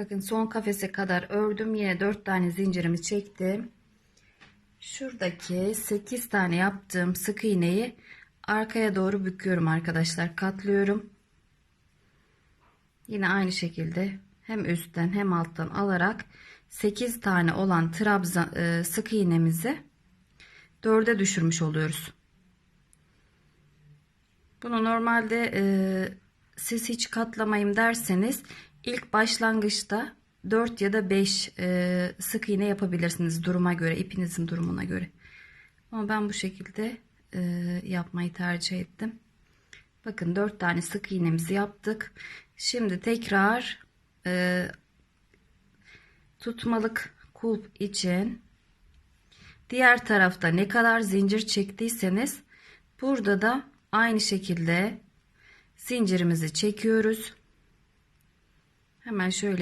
Bakın son kafese kadar ördüm. Yine 4 tane zincirimi çektim. Şuradaki 8 tane yaptığım sık iğneyi arkaya doğru büküyorum arkadaşlar. Katlıyorum. Yine aynı şekilde hem üstten hem alttan alarak 8 tane olan trabzan e, sık iğnemizi 4'e düşürmüş oluyoruz. Bunu normalde e, siz hiç katlamayım derseniz ilk başlangıçta 4 ya da 5 e, sık iğne yapabilirsiniz duruma göre, ipinizin durumuna göre. Ama ben bu şekilde e, yapmayı tercih ettim. Bakın 4 tane sık iğnemizi yaptık. Şimdi tekrar e, tutmalık kulp için diğer tarafta ne kadar zincir çektiyseniz burada da aynı şekilde zincirimizi çekiyoruz. Hemen şöyle